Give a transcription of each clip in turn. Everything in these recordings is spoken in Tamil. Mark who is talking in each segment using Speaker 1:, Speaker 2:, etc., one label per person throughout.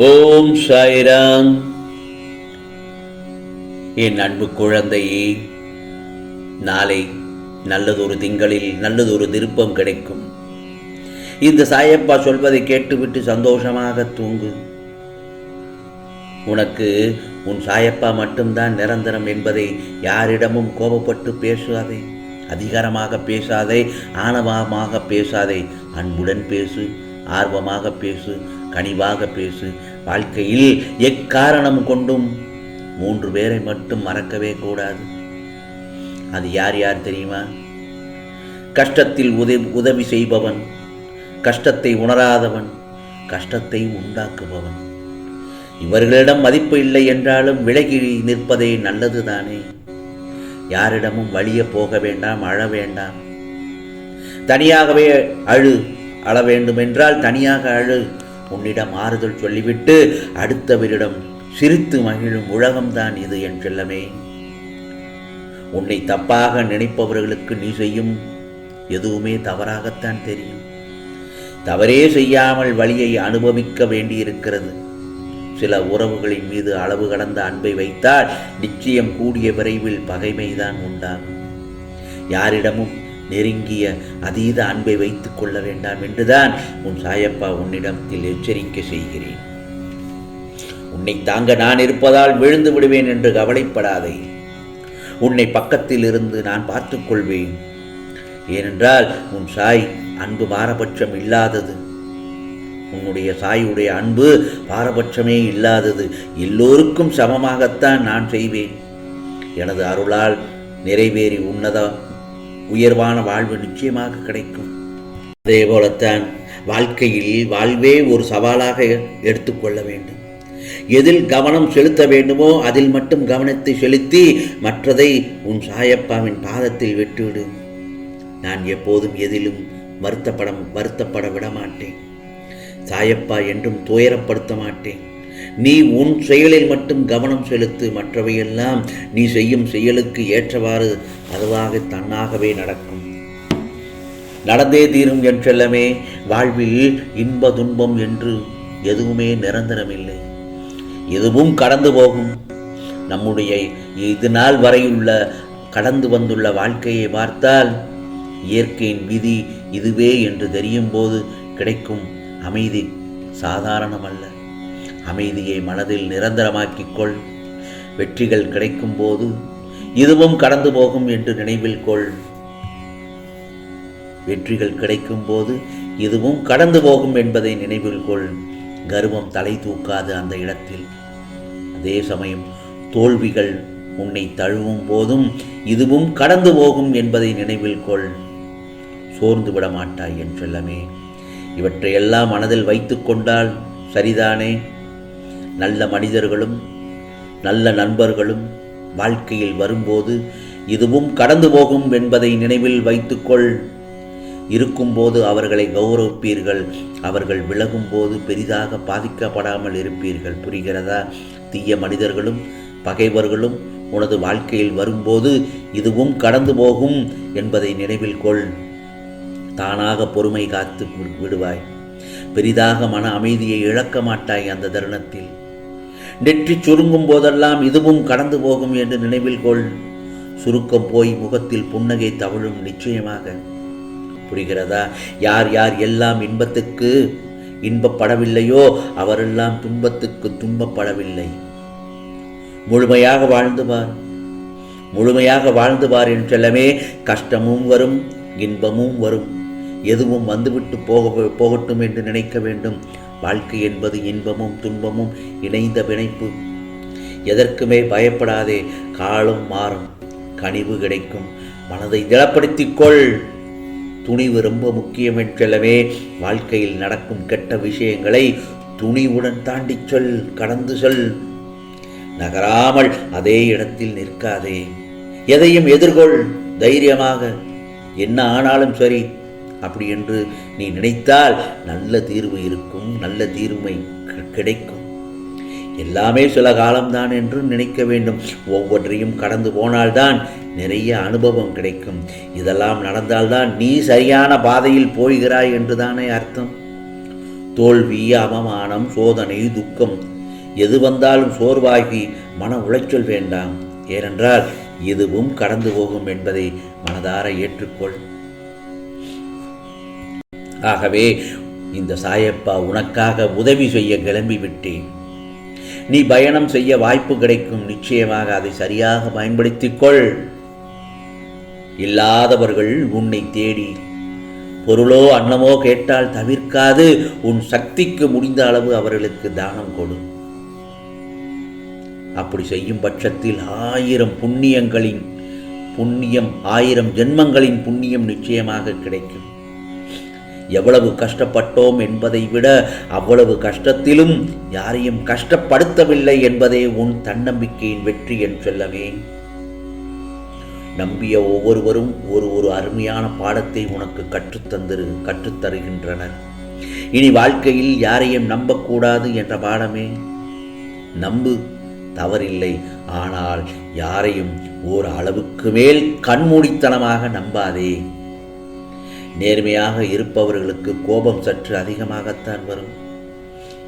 Speaker 1: ஓம் சாய்ராம். என் அன்பு குழந்தையே நாளை நல்லதொரு திங்களில் நல்லதொரு திருப்பம் கிடைக்கும். இந்த சாயப்பா சொல்வதை கேட்டுவிட்டு சந்தோஷமாக தூங்கு. உனக்கு உன் சாயப்பா மட்டும்தான் நிரந்தரம் என்பதை யாரிடமும் கோபப்பட்டு பேசாதே அதிகாரமாக பேசாதே ஆணவமாக பேசாதே அன்புடன் பேசு ஆர்வமாக பேசு கனிவாக பேசு. வாழ்க்கையில் எக்காரணம் கொண்டும் மூன்று பேரை மட்டும் மறக்கவே கூடாது. அது யார் யார் தெரியுமா? கஷ்டத்தில் உதவி உதவி செய்பவன் கஷ்டத்தை உணராதவன் கஷ்டத்தை உண்டாக்குபவன். இவர்களிடம் மதிப்பு இல்லை என்றாலும் விலகி நிற்பதே நல்லதுதானே? யாரிடமும் வழிய போக வேண்டாம் அழ வேண்டாம். தனியாகவே அழு அழ வேண்டும் என்றால் தனியாக அழு. உன்னிடம் ஆறுதல் சொல்லிவிட்டு அடுத்தவரிடம் சிரித்து மகிழும் உலகம்தான் இது என் செல்லமே. உன்னை தப்பாக நினைப்பவர்களுக்கு நீ செய்யும் எதுவுமே தவறாகத்தான் தெரியும். தவறே செய்யாமல் வழியை அனுபவிக்க வேண்டியிருக்கிறது. சில உறவுகளின் மீது அளவு கடந்த அன்பை வைத்தால் நிச்சயம் கூடிய விரைவில் பகைமைதான் உண்டாகும். யாரிடமும் நெருங்கிய அதீத அன்பை வைத்துக் கொள்ள வேண்டாம் என்றுதான் உன் சாயப்பா உன்னிடத்தில் எச்சரிக்கை செய்கிறேன். உன்னை தாங்க நான் இருப்பதால் விழுந்து விடுவேன் என்று கவலைப்படாதே. உன்னை பக்கத்தில் இருந்து நான் பார்த்துக் கொள்வேன். ஏனென்றால் உன் சாய் அன்பு பாரபட்சம் இல்லாதது. உன்னுடைய சாயுடைய அன்பு பாரபட்சமே இல்லாதது. எல்லோருக்கும் சமமாகத்தான் நான் செய்வேன். எனது அருளால் நிறைவேறி உன்னத உயர்வான வாழ்வு நிச்சயமாக கிடைக்கும். அதே போலத்தான் வாழ்க்கையில் வாழ்வே ஒரு சவாலாக எடுத்துக்கொள்ள வேண்டும். எதில் கவனம் செலுத்த வேண்டுமோ அதில் மட்டும் கவனத்தை செலுத்தி மற்றதை உன் சாயப்பாவின் பாதத்தில் விட்டுவிடு. நான் எப்போதும் எதிலும் வருத்தப்பட வருத்தப்பட விட மாட்டேன் சாயப்பா என்றும் துயரப்படுத்த மாட்டேன். நீ உன் செயலில் மட்டும் கவனம் செலுத்து மற்றவையெல்லாம் நீ செய்யும் செயலுக்கு ஏற்றவாறு அதுவாக தன்னாகவே நடக்கும். நடந்தே தீரும் என்றெல்லாமே வாழ்வில் இன்ப துன்பம் என்று எதுவுமே நிரந்தரமில்லை. எதுவும் கடந்து போகும். நம்முடைய இது நாள் வரையுள்ள கடந்து வந்துள்ள வாழ்க்கையை பார்த்தால் இயற்கையின் விதி இதுவே என்று தெரியும் போது கிடைக்கும் அமைதி சாதாரணமல்ல. அமைதியை மனதில் நிரந்தரமாக்கிக் கொள் வெற்றிகள் கிடைக்கும் போது இதுவும் கடந்து போகும் என்று நினைவில் கொள். வெற்றிகள் கிடைக்கும் போது இதுவும் கடந்து போகும் என்பதை நினைவில் கொள். கர்வம் தலை தூக்காது அந்த இடத்தில். அதே சமயம் தோல்விகள் உன்னை தழுவும் போதும் இதுவும் கடந்து போகும் என்பதை நினைவில் கொள். சோர்ந்து விட மாட்டாய் என் செல்லமே இவற்றையெல்லாம் மனதில் வைத்து கொண்டால் சரிதானே? நல்ல மனிதர்களும் நல்ல நண்பர்களும் வாழ்க்கையில் வரும்போது இதுவும் கடந்து போகும் என்பதை நினைவில் வைத்துக்கொள். இருக்கும்போது அவர்களை கௌரவிப்பீர்கள். அவர்கள் விலகும் போது பெரிதாக பாதிக்கப்படாமல் இருப்பீர்கள். புரிகிறதா? தீய மனிதர்களும் பகைவர்களும் உனது வாழ்க்கையில் வரும்போது இதுவும் கடந்து போகும் என்பதை நினைவில் கொள். தானாக பொறுமை காத்து விடுவாய். பெரிதாக மன அமைதியை இழக்க மாட்டாய் அந்த தருணத்தில். நெற்றி சுருங்கும் போதெல்லாம் இதுவும் கடந்து போகும் என்று நினைவில் கொள். சுருக்கம் போய் முகத்தில் புன்னகை தவழும் நிச்சயமாக. புரிகிறதா? யார் யார் எல்லாம் இன்பத்துக்கு இன்பப்படவில்லையோ அவரெல்லாம் துன்பத்துக்கு துன்பப்படவில்லை. முழுமையாக வாழ்ந்துவார் முழுமையாக வாழ்ந்துவார் என்றெல்லாமே கஷ்டமும் வரும் இன்பமும் வரும். எதுவும் வந்துவிட்டு போக போகட்டும் என்று நினைக்க வேண்டும். வாழ்க்கை என்பது இன்பமும் துன்பமும் இணைந்த பிணைப்பு. எதற்குமே பயப்படாதே காலம் மாறும் கனிவு கிடைக்கும். மனதை திடப்படுத்திக்கொள். துணிவு ரொம்ப முக்கியம் என்றெல்லவே வாழ்க்கையில் நடக்கும் கெட்ட விஷயங்களை துணிவுடன் தாண்டி சொல் கடந்து சொல். நகராமல் அதே இடத்தில் நிற்காதே. எதையும் எதிர்கொள் தைரியமாக. என்ன ஆனாலும் சரி அப்படி என்று நீ நினைத்தால் நல்ல தீர்வு இருக்கும் நல்ல தீர்மை கிடைக்கும். எல்லாமே சில காலம்தான் என்று நினைக்க வேண்டும். ஒவ்வொன்றையும் கடந்து போனால்தான் நிறைய அனுபவம் கிடைக்கும். இதெல்லாம் நடந்தால்தான் நீ சரியான பாதையில் போகிறாய் என்று தானே அர்த்தம். தோல்வி அவமானம் சோதனை துக்கம் எது வந்தாலும் சோர்வாகி மன உளைச்சல் வேண்டாம். ஏனென்றால் எதுவும் கடந்து போகும் என்பதை மனதார ஏற்றுக்கொள். ஆகவே இந்த சாயப்பா உனக்காக உதவி செய்ய கிளம்பி விட்டேன் நீ பயணம் செய்ய வாய்ப்பு கிடைக்கும். நிச்சயமாக அதை சரியாக பயன்படுத்திக் கொள். இல்லாதவர்கள் உன்னை தேடி பொருளோ அன்னமோ கேட்டால் தவிர்க்காது. உன் சக்திக்கு முடிந்த அளவு அவர்களுக்கு தானம் கொடு. அப்படி செய்யும் பட்சத்தில் ஆயிரம் புண்ணியங்களின் புண்ணியம் ஆயிரம் ஜென்மங்களின் புண்ணியம் நிச்சயமாக கிடைக்கும். எவ்வளவு கஷ்டப்பட்டோம் என்பதை விட அவ்வளவு கஷ்டத்திலும் யாரையும் கஷ்டப்படுத்தவில்லை என்பதே உன் தன்னம்பிக்கையின் வெற்றி என் சொல்லவே. நம்பிய ஒவ்வொருவரும் ஒரு ஒரு அருமையான பாடத்தை உனக்கு கற்றுத்தந்திரு கற்றுத்தருகின்றனர். இனி வாழ்க்கையில் யாரையும் நம்பக்கூடாது என்ற பாடமே. நம்பு தவறில்லை. ஆனால் யாரையும் ஓர் அளவுக்கு மேல் கண்மூடித்தனமாக நம்பாதே. நேர்மையாக இருப்பவர்களுக்கு கோபம் சற்று அதிகமாகத்தான் வரும்.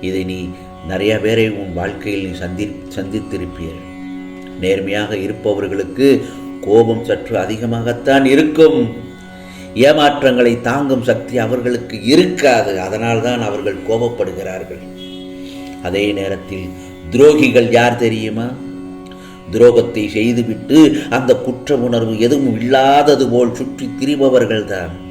Speaker 1: இதை நீ நிறைய பேரை உன் வாழ்க்கையில் நீ சந்தி சந்தித்திருப்பீர். நேர்மையாக இருப்பவர்களுக்கு கோபம் சற்று அதிகமாகத்தான் இருக்கும். ஏமாற்றங்களை தாங்கும் சக்தி அவர்களுக்கு இருக்காது. அதனால்தான் அவர்கள் கோபப்படுகிறார்கள். அதே நேரத்தில் துரோகிகள் யார் தெரியுமா? துரோகத்தை செய்துவிட்டு அந்த குற்ற உணர்வு எதுவும் இல்லாதது போல் சுற்றி திரிபவர்கள்தான்.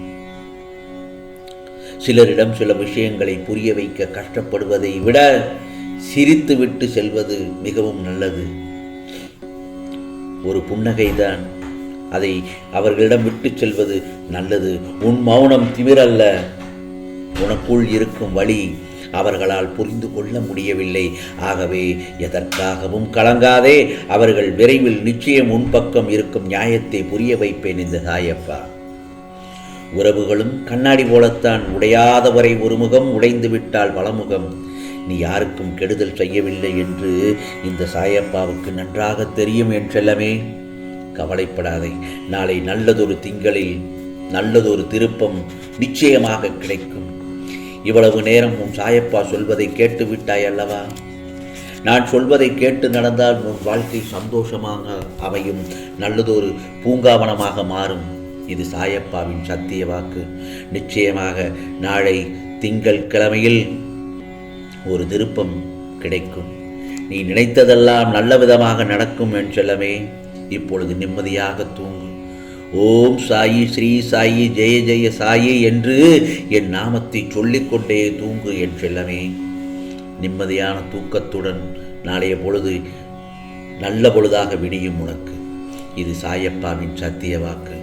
Speaker 1: சிலரிடம் சில விஷயங்களை புரிய வைக்க கஷ்டப்படுவதை விட சிரித்துவிட்டு செல்வது மிகவும் நல்லது. ஒரு புன்னகைதான் அதை அவர்களிடம் விட்டு செல்வது நல்லது. உன் மௌனம் திமிரல்ல. உனக்குள் இருக்கும் வழி அவர்களால் புரிந்து கொள்ள முடியவில்லை. ஆகவே எதற்காகவும் கலங்காதே. அவர்கள் விரைவில் நிச்சயம் உன் பக்கம் இருக்கும் நியாயத்தை புரிய வைப்பேன் இந்த தாயப்பா. உறவுகளும் கண்ணாடி போலத்தான் உடையாதவரை ஒரு முகம் உடைந்துவிட்டால் வளமுகம். வலமுகம் நீ யாருக்கும் கெடுதல் செய்யவில்லை என்று இந்த சாயப்பாவுக்கு நன்றாக தெரியும் என் செல்லமே. கவலைப்படாதே நாளை நல்லதொரு திங்களில் நல்லதொரு திருப்பம் நிச்சயமாக கிடைக்கும். இவ்வளவு நேரம் உன் சாயப்பா சொல்வதை கேட்டு விட்டாய் அல்லவா? நான் சொல்வதை கேட்டு நடந்தால் உன் வாழ்க்கை சந்தோஷமாக அமையும் நல்லதொரு பூங்காவனமாக மாறும். இது சாயப்பாவின் சத்திய வாக்கு. நிச்சயமாக நாளை திங்கள் கிழமையில் ஒரு திருப்பம் கிடைக்கும். நீ நினைத்ததெல்லாம் நல்ல விதமாக நடக்கும் என் செல்லமே. இப்பொழுது நிம்மதியாக தூங்கு. ஓம் சாயி ஸ்ரீ சாயி ஜெய ஜெய சாயி என்று என் நாமத்தை சொல்லிக்கொண்டே தூங்கு என் செல்லமே. நிம்மதியான தூக்கத்துடன் நாளைய பொழுது நல்ல பொழுதாக விடியும் உனக்கு. இது சாயப்பாவின் சத்திய வாக்கு.